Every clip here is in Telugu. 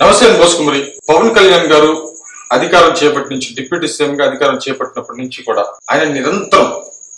నమస్తే అండి బోస్ కుమారి పవన్ కళ్యాణ్ గారు అధికారం చేపట్టి నుంచి డిప్యూటీ సీఎం గా అధికారం చేపట్టినప్పటి నుంచి కూడా ఆయన నిరంతరం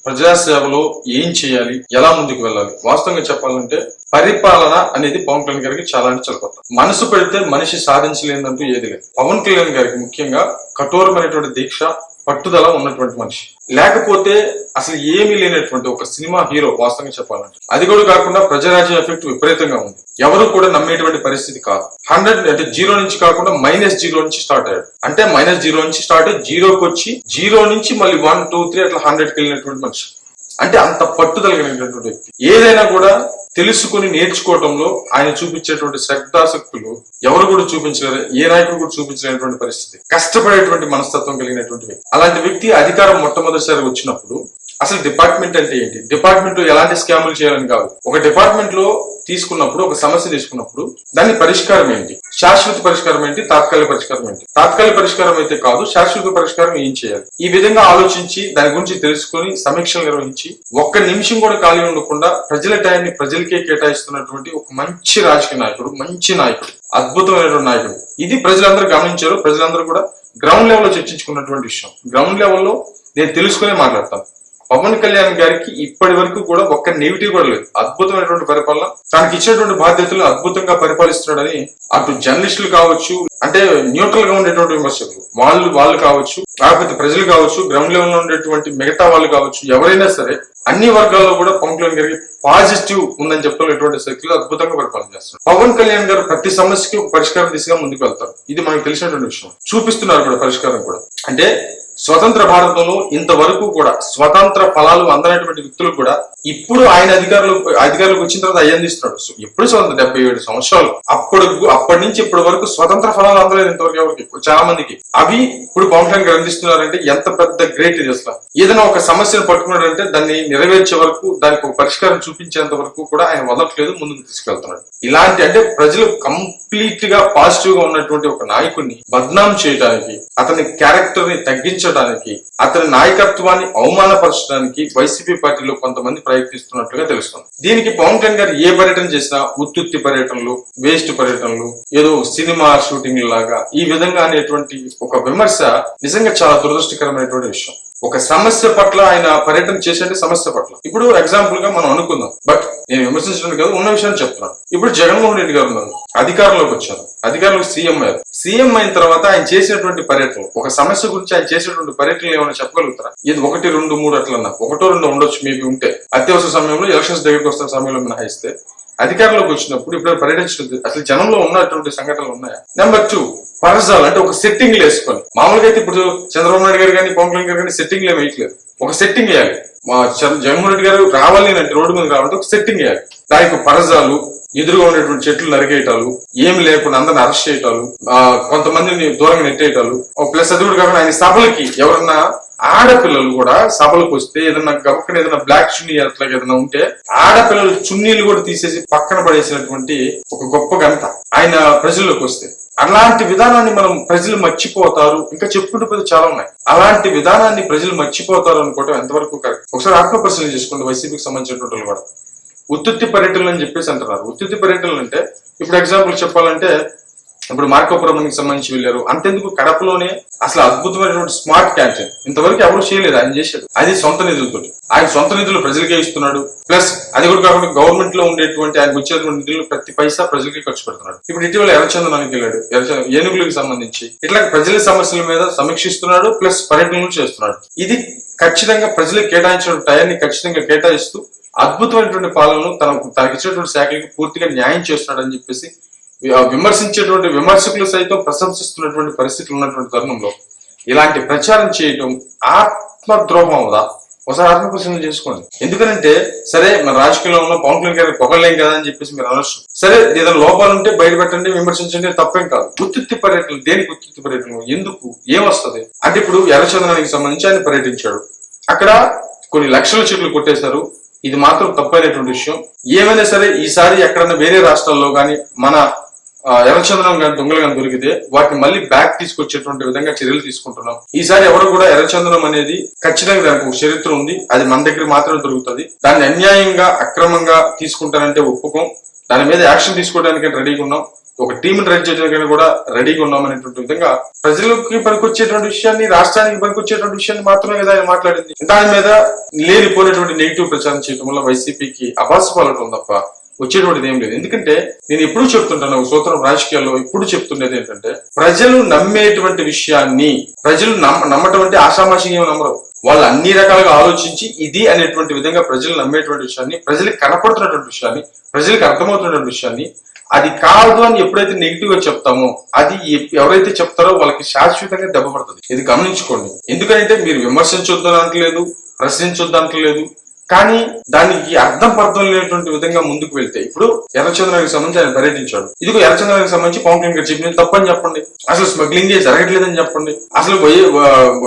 ప్రజాసేవలో ఏం చేయాలి ఎలా ముందుకు వెళ్ళాలి వాస్తవంగా చెప్పాలంటే పరిపాలన అనేది పవన్ కళ్యాణ్ గారికి చాలా అంటే చాలా కొత్త. మనసు పెడితే మనిషి సాధించలేదంటూ ఏది లేదు. పవన్ కళ్యాణ్ గారికి ముఖ్యంగా కఠోరమైనటువంటి దీక్ష పట్టుదల ఉన్నటువంటి మనిషి. లేకపోతే అసలు ఏమీ లేనటువంటి ఒక సినిమా హీరో వాస్తవంగా చెప్పాలంటే. అది కూడా కాకుండా ప్రజరాజ్యం ఎఫెక్ట్ విపరీతంగా ఉంది. ఎవరు కూడా నమ్మేటువంటి పరిస్థితి కాదు. హండ్రెడ్ అంటే జీరో నుంచి కాకుండా మైనస్ జీరో నుంచి స్టార్ట్ అయ్యాడు. అంటే మైనస్ జీరో నుంచి స్టార్ట్ అయ్యి జీరోకి వచ్చి జీరో నుంచి మళ్ళీ వన్ టూ త్రీ అట్లా హండ్రెడ్కి వెళ్ళినటువంటి మనిషి. అంటే అంత పట్టుదల కలిగినటువంటి వ్యక్తి. ఏదైనా కూడా తెలుసుకుని నేర్చుకోవటంలో ఆయన చూపించేటువంటి శ్రద్ధాసక్తులు ఎవరు కూడా చూపించలేరు ఏ నాయకుడు కూడా చూపించలేనటువంటి పరిస్థితి. కష్టపడేటువంటి మనస్తత్వం కలిగినటువంటి వ్యక్తి. అలాంటి వ్యక్తి అధికారం మొట్టమొదటిసారి వచ్చినప్పుడు అసలు డిపార్ట్మెంట్ అంటే ఏంటి? డిపార్ట్మెంట్లో ఎలాంటి స్కాములు చేయాలని కాదు. ఒక డిపార్ట్మెంట్లో తీసుకున్నప్పుడు ఒక సమస్య తీసుకున్నప్పుడు దాని పరిష్కారం ఏంటి? శాశ్వత పరిష్కారం ఏంటి? తాత్కాలిక పరిష్కారం ఏంటి? తాత్కాలిక పరిష్కారం అయితే కాదు శాశ్వత పరిష్కారం ఏం చేయాలి? ఈ విధంగా ఆలోచించి దాని గురించి తెలుసుకొని సమీక్షలు నిర్వహించి ఒక్క నిమిషం కూడా ఖాళీ ఉండకుండా ప్రజల టైంని ప్రజలకే కేటాయిస్తున్నటువంటి ఒక మంచి రాజకీయ నాయకుడు మంచి నాయకుడు అద్భుతమైనటువంటి నాయకుడు. ఇది ప్రజలందరూ గమనించారు ప్రజలందరూ కూడా గ్రౌండ్ లెవెల్లో చర్చించుకున్నటువంటి విషయం. గ్రౌండ్ లెవెల్లో నేను తెలుసుకునే మాట్లాడతాను. పవన్ కళ్యాణ్ గారికి ఇప్పటి వరకు కూడా ఒక్క నెగిటివ్ కూడా లేదు. అద్భుతమైనటువంటి పరిపాలన. తనకి ఇచ్చినటువంటి బాధ్యతలు అద్భుతంగా పరిపాలిస్తున్నాడని అటు జర్నలిస్టులు కావచ్చు అంటే న్యూట్రల్గా ఉండేటువంటి విమర్శకులు. వాళ్ళు వాళ్ళు కావచ్చు కాకపోతే ప్రజలు కావచ్చు గ్రౌండ్ లెవెల్లో ఉండేటువంటి మిగతా వాళ్ళు కావచ్చు ఎవరైనా సరే అన్ని వర్గాల్లో కూడా పవన్ కళ్యాణ్ గారికి పాజిటివ్ ఉందని చెప్పలేటువంటి శక్తులు అద్భుతంగా పరిపాలన చేస్తున్నారు పవన్ కళ్యాణ్ గారు ప్రతి సమస్యకి ఒక పరిష్కారం దిశగా ముందుకు వెళ్తారు. ఇది మనకు తెలిసినటువంటి విషయం. చూపిస్తున్నారు కూడా పరిష్కారం కూడా. అంటే స్వతంత్ర భారతంలో ఇంతవరకు కూడా స్వతంత్ర ఫలాలు అందనటువంటి వ్యక్తులు కూడా ఇప్పుడు ఆయన అధికారులు అధికారులకు వచ్చిన తర్వాత అయ్యి అందిస్తున్నాడు సో ఎప్పుడు స్వతంత్ర డెబ్బై ఏడు సంవత్సరాలు. అప్పుడు అప్పటి నుంచి ఇప్పటి వరకు స్వతంత్ర ఫలాలు అందలేదు ఇంతవరకు ఎవరికి? చాలా మందికి. అవి ఇప్పుడు పవన్ కళ్యాణ్ ఎంత పెద్ద గ్రేట్ ఇది అసలు ఏదైనా ఒక సమస్యను పట్టుకున్నాడంటే దాన్ని నెరవేర్చే వరకు దానికి ఒక పరిష్కారం చూపించేంత వరకు కూడా ఆయన వదలట్లేదు ముందుకు తీసుకెళ్తున్నాడు. ఇలాంటి అంటే ప్రజలు కంప్లీట్గా పాజిటివ్గా ఉన్నటువంటి ఒక నాయకుడిని బద్నాం చేయడానికి అతని క్యారెక్టర్ని తగ్గించడానికి అతని నాయకత్వాన్ని అవమానపరచడానికి వైసీపీ పార్టీలో కొంతమంది ప్రయత్నిస్తున్నట్లుగా తెలుస్తుంది. దీనికి పవన్ కళ్యాణ్ గారు ఏ పర్యటన చేసినా ఉత్తుత్తి పర్యటనలు వేస్ట్ పర్యటనలు ఏదో సినిమా షూటింగ్ లాగా ఈ విధంగా అనేటువంటి ఒక విమర్శ నిజంగా చాలా దురదృష్టకరమైనటువంటి విషయం. ఒక సమస్య పట్ల ఆయన పర్యటన చేసేది సమస్య పట్ల. ఇప్పుడు ఎగ్జాంపుల్గా మనం అనుకుందాం. బట్ నేను విమర్శించడం కాదు ఉన్న విషయాన్ని చెప్తున్నాను. ఇప్పుడు జగన్మోహన్ రెడ్డి గారు ఉన్నారు. అధికారంలోకి వచ్చారు. అధికారంలోకి సీఎం అయ్యారు. సీఎం అయిన తర్వాత ఆయన చేసినటువంటి పర్యటన ఒక సమస్య గురించి ఆయన చేసినటువంటి పర్యటనలు ఏమైనా చెప్పగలుగుతారా? ఇది ఒకటి రెండు మూడు అట్లన్నా. ఒకటో రెండు ఉండొచ్చు మేబీ ఉంటే. అత్యవసర సమయంలో ఎలక్షన్స్ దగ్గరికి వస్తున్న సమయంలో మినహాయిస్తే అధికారంలోకి వచ్చినప్పుడు ఇప్పుడు పర్యటించడం అసలు జనంలో ఉన్నటువంటి సంఘటనలు ఉన్నాయా? నెంబర్ టూ పరసాలు అంటే ఒక సెట్టింగ్ వేసుకోవాలి. మామూలుగా అయితే ఇప్పుడు చంద్రబాబు నాయుడు గారు కానీ పవన్ కళ్యాణ్ గారు కానీ సెట్టింగ్ ఏమి వేయట్లేదు. ఒక సెట్టింగ్ వేయాలి. మా చంద్ర- జగన్మోహన్ రెడ్డి గారు రావాలి అంటే రోడ్డు మీద రావాలంటే ఒక సెట్టింగ్ వేయాలి. దానికి పరసాలు ఎదురుగా ఉండేటువంటి చెట్లు నరికేయటాలు ఏమి లేకుండా అందరిని అరెస్ట్ చేయటాలు కొంతమందిని దూరంగా నెట్టేయటాలు ప్లస్ అది కూడా కాకుండా ఆయన సభలకి ఎవరన్నా ఆడపిల్లలు కూడా సభలకు వస్తే ఏదన్నా గబక్కన ఏదైనా బ్లాక్ చున్నీ అట్లా ఏదైనా ఉంటే ఆడపిల్లలు చున్నీలు కూడా తీసేసి పక్కన పడేసినటువంటి ఒక గొప్ప ఘనత. ఆయన ప్రజల్లోకి వస్తే. అలాంటి విధానాన్ని మనం ప్రజలు మర్చిపోతారు. ఇంకా చెప్పుకుంటూ చాలా ఉన్నాయి. అలాంటి విధానాన్ని ప్రజలు మర్చిపోతారు అనుకోవటం ఎంతవరకు కరెక్ట్? ఒకసారి ఆత్మపరిశీలన చేసుకోండి. వైసీపీకి సంబంధించినటువంటి వాళ్ళు కూడా ఉత్తుత్తి పర్యటనలు అని చెప్పేసి అంటున్నారు. ఉత్తుత్తి పర్యటనలు అంటే ఇప్పుడు ఎగ్జాంపుల్ చెప్పాలంటే ఇప్పుడు మార్కోపురంకి సంబంధించి వెళ్ళారు. అంతెందుకు కడపలోనే అసలు అద్భుతమైనటువంటి స్మార్ట్ క్యాంటీన్ ఇంతవరకు ఎవరు చేయలేదు ఆయన చేశాడు. అది సొంత నిధులతో ఆయన సొంత నిధులు ప్రజలకే ఇస్తున్నాడు. ప్లస్ అది కూడా కాకుండా గవర్నమెంట్లో ఉండేటువంటి ఆయన వచ్చేటువంటి నిధులు ప్రతి పైసా ప్రజలకే ఖర్చు పెడుతున్నాడు. ఇప్పుడు ఇటీవల ఎర్రచందనానికి వెళ్ళాడు. ఎర్రచంద ఏనుగులకు సంబంధించి. ఇట్లా ప్రజల సమస్యల మీద సమీక్షిస్తున్నాడు ప్లస్ పర్యటనలు చేస్తున్నాడు. ఇది ఖచ్చితంగా ప్రజలకు కేటాయించిన టయాన్ని ఖచ్చితంగా కేటాయిస్తూ అద్భుతమైనటువంటి పాలనను తనకు తనకిచ్చినటువంటి శాఖలకు పూర్తిగా న్యాయం చేస్తున్నాడు అని చెప్పేసి విమర్శించేటువంటి విమర్శకులు సైతం ప్రశంసిస్తున్నటువంటి పరిస్థితులు ఉన్నటువంటి తరుణంలో ఇలాంటి ప్రచారం చేయటం ఆత్మద్రోహం అవుదా? ఒకసారి ఆత్మపరిశీలన చేసుకోండి. ఎందుకంటే సరే మన రాజకీయంలో ఉన్న పవన్ కళ్యాణ్ గారిని పొగలేం కదా అని చెప్పేసి మీరు అనొచ్చు. సరే ఏదైనా లోపాలు ఉంటే బయట పెట్టండి విమర్శించండి తప్పేం కాదు. గుర్తిత్తి పర్యటనలు దేనికి గుర్తిత్తి పర్యటనలు? ఎందుకు? ఏమొస్తుంది? అంటే ఇప్పుడు ఎర్రచందనానికి సంబంధించి ఆయన పర్యటించాడు. అక్కడ కొన్ని లక్షల చెట్లు కొట్టేశారు. ఇది మాత్రం తప్పైనటువంటి విషయం. ఏమైనా సరే ఈసారి ఎక్కడన్నా వేరే రాష్ట్రాల్లో కానీ మన ఎర్రచందనం కానీ దొంగలు కానీ దొరికితే వాటిని మళ్ళీ బ్యాక్ తీసుకొచ్చేటువంటి విధంగా చర్యలు తీసుకుంటున్నాం. ఈసారి ఎవరు కూడా ఎర్రచందనం అనేది ఖచ్చితంగా దానికి ఒక చరిత్ర ఉంది. అది మన దగ్గర మాత్రమే దొరుకుతుంది. దాన్ని అన్యాయంగా అక్రమంగా తీసుకుంటానంటే ఒప్పుకోం. దాని మీద యాక్షన్ తీసుకోవడానికి రెడీగా ఉన్నాం. ఒక టీం రెడీ చేయడానికి కూడా రెడీగా ఉన్నాం అనేటువంటి విధంగా ప్రజలకి పనికొచ్చేటువంటి విషయాన్ని రాష్ట్రానికి పనికొచ్చేటువంటి విషయాన్ని మాత్రమే కదా ఆయన మాట్లాడింది. దాని మీద లేనిపోయినటువంటి నెగిటివ్ ప్రచారం చేయడం వల్ల వైసీపీకి అభాస పాలటం తప్ప వచ్చేటువంటిది ఏం లేదు. ఎందుకంటే నేను ఎప్పుడు చెప్తుంటాను ఒక సూత్రం రాజకీయాల్లో ఇప్పుడు చెప్తుండేది ఏంటంటే ప్రజలు నమ్మేటువంటి విషయాన్ని ప్రజలు నమ్మ నమ్మటువంటి అంటే ఆషామాషిగా నమ్మరు. వాళ్ళు అన్ని రకాలుగా ఆలోచించి ఇది అనేటువంటి విధంగా ప్రజలు నమ్మేటువంటి విషయాన్ని ప్రజలకు కనపడుతున్నటువంటి విషయాన్ని ప్రజలకు అర్థమవుతున్నటువంటి విషయాన్ని అది కాదు అని ఎప్పుడైతే నెగిటివ్గా చెప్తామో అది ఎవరైతే చెప్తారో వాళ్ళకి శాశ్వతంగా దెబ్బ పడుతుంది. ఇది గమనించుకోండి. ఎందుకంటే మీరు విమర్శించొద్దు అనట్లేదు ప్రశ్నించొద్దు అనట్లేదు కానీ దానికి అర్థం పర్థం లేనటువంటి విధంగా ముందుకు వెళ్తే ఇప్పుడు ఎర్రచంద్రానికి సంబంధించి ఆయన పర్యటించాడు. ఇదిగో ఎర్రచంద్రానికి సంబంధించి పవన్ కళ్యాణ్ గారు చెప్పినది తప్పని చెప్పండి. అసలు స్మగ్లింగ్ జరగట్లేదని చెప్పండి. అసలు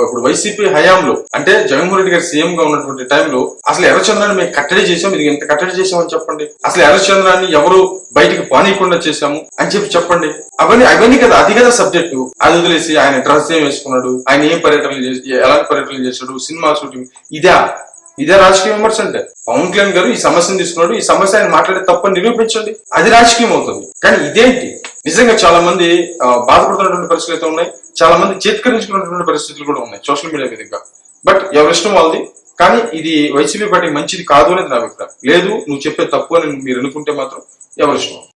ఇప్పుడు వైసీపీ హయాంలో అంటే జగన్మోహన్ రెడ్డి గారు సీఎం గా ఉన్నటువంటి టైంలో అసలు ఎర్రచంద్రాన్ని మేము కట్టడి చేసాం ఇది ఎంత కట్టడి చేసామని చెప్పండి. అసలు ఎర్రచంద్రాన్ని ఎవరు బయటికి పానీయకుండా చేశాము అని చెప్పి చెప్పండి. అవన్నీ అవన్నీ కదా అది కదా సబ్జెక్టు. అది వదిలేసి ఆయన డ్రెస్ ఏం వేసుకున్నాడు ఆయన ఏం పర్యటనలు చేసి ఎలాంటి పర్యటనలు చేశాడు సినిమా షూటింగ్ ఇదే? ఇదే రాజకీయ విమర్శ అంటే పవన్ కళ్యాణ్ గారు ఈ సమస్యను తీసుకున్నాడు. ఈ సమస్య ఆయన మాట్లాడే తప్పని నిరూపించండి. అది రాజకీయం అవుతుంది. కానీ ఇదేంటి? నిజంగా చాలా మంది బాధపడుతున్నటువంటి పరిస్థితులు అయితే ఉన్నాయి. చాలా మంది చేతికరించుకున్నటువంటి పరిస్థితులు కూడా ఉన్నాయి సోషల్ మీడియా విధంగా బట్ ఎవరిష్టం వాళ్ళది. కానీ ఇది వైసీపీ పార్టీ మంచిది కాదు అనేది నా అభిప్రాయం. లేదు నువ్వు చెప్పే తప్పు అని మీరు అనుకుంటే మాత్రం ఎవరిష్టం?